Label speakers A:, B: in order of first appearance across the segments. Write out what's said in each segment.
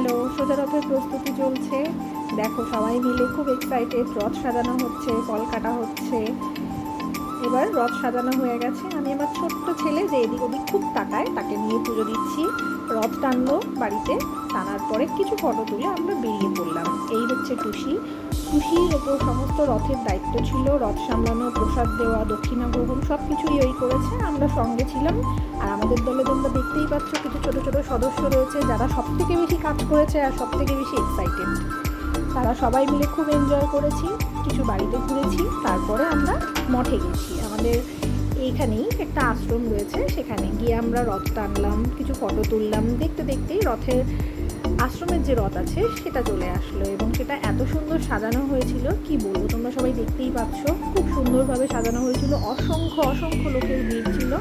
A: Hello সোজা রথের প্রস্তুতি চলছে। দেখো, সবাই মিলে খুব এক্সাইটেড রথ সাজানো হচ্ছে কল কাটা হচ্ছে। এবার রথ সাজানো হয়ে গেছে। আমি আমার ছোট্ট ছেলে যে এদিক ওদিক খুব তাকায়, তাকে নিয়ে পুজো দিচ্ছি। রথ টানলো বাড়িতে, টানার পরে কিছু ফটো তুলে আমরা বেরিয়ে পড়লাম। এই হচ্ছে টুসি টুসির ওপর সমস্ত রথের দায়িত্ব ছিল। রথ সামলানো, প্রসাদ দেওয়া, দক্ষিণা গ্রহণ সব কিছুই ওই করেছে। আমরা সঙ্গে ছিলাম। আর আমাদের দলে তোমরা দেখতেই পাচ্ছ, কিছু ছোট ছোট সদস্য রয়েছে যারা সব থেকে বেশি কাজ করেছে আর সব থেকে বেশি এক্সাইটেড তারা সবাই মিলে খুব এনজয় করেছি, কিছু বাড়িতে ঘুরেছি, তারপরে আমরা মঠে গেছি। আমাদের এইখানেই একটা আশ্রম রয়েছে, সেখানে গিয়ে আমরা রথ টানলাম, কিছু ফটো তুললাম। দেখতে দেখতেই রথের আশ্রমের যে রথ আছে, সেটা চলে আসলো এবং সেটা এত সুন্দর সাজানো হয়েছিল, কি বলব তোমরা সবাই দেখতেই পাচ্ছ। খুব সুন্দরভাবে সাজানো হয়েছিল, অসংখ্য অসংখ্য লোকের ভিড় ছিল।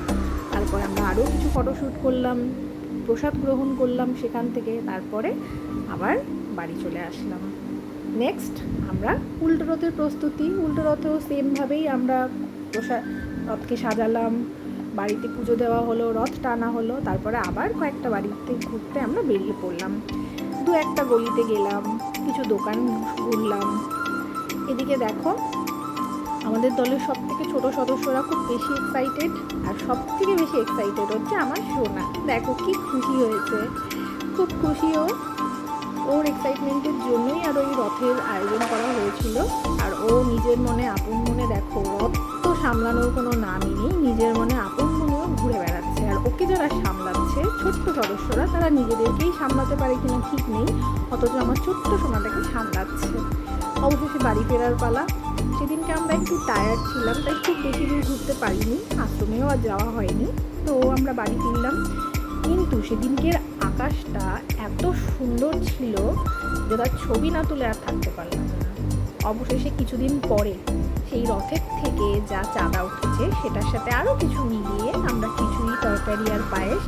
A: তারপর আমরা আরও কিছু ফটোশ্যুট করলাম, প্রসাদ গ্রহণ করলাম সেখান থেকে, তারপরে আবার বাড়ি চলে আসলাম। নেক্সট আমরা উল্টো রথের প্রস্তুতি। উল্টো রথেও সেমভাবেই আমরা প্রসাদ রথকে সাজালাম, বাড়িতে পুজো দেওয়া হলো, রথ টানা হলো, তারপরে আবার কয়েকটা বাড়িতে ঘুরতে আমরা বেরিয়ে পড়লাম। দু একটা গলিতে গেলাম, কিছু দোকান ঘুরলাম। এদিকে দেখো, আমাদের দলের সব থেকে ছোটো সদস্যরা খুব বেশি এক্সাইটেড আর সব থেকে বেশি এক্সাইটেড হচ্ছে আমার সোনা। দেখো কি খুশি হয়েছে। খুব খুশিও ওর এক্সাইটমেন্টের জন্যই ওই রথের আয়োজন করা হয়েছিল। আর ও নিজের মনে আপন মনে দেখো, রথ তো সামলানোর কোনো নামই নেই। নিজের মনে আপন মনেও ঘুরে বেড়াচ্ছে। আর ওকে যারা সামলাচ্ছে, ছোট্ট সদস্যরা, তারা নিজেদেরকেই সামলাতে পারে কিনা ঠিক নেই। অথচ আমার ছোট্ট সোনাটাকে সামলাচ্ছে। অবশেষে বাড়ি ফেরার পালা। সেদিনকে আমরা একটু টায়ার্ড ছিলাম, তাই খুব বেশি দূর ঘুরতে পারিনি। আশ্রমেও আর যাওয়া হয়নি। তো আমরা বাড়ি ফিরলাম। কিন্তু সেদিনকের আকাশটা এত সুন্দর ছিল যে তার ছবি না তুলে আর থাকতে পারলাম না। অবশেষে কিছুদিন পরে সেই রথের থেকে যা চাঁদা উঠেছে, সেটার সাথে আরও কিছু মিলিয়ে আমরা কিছুই তরকারি আর পায়েস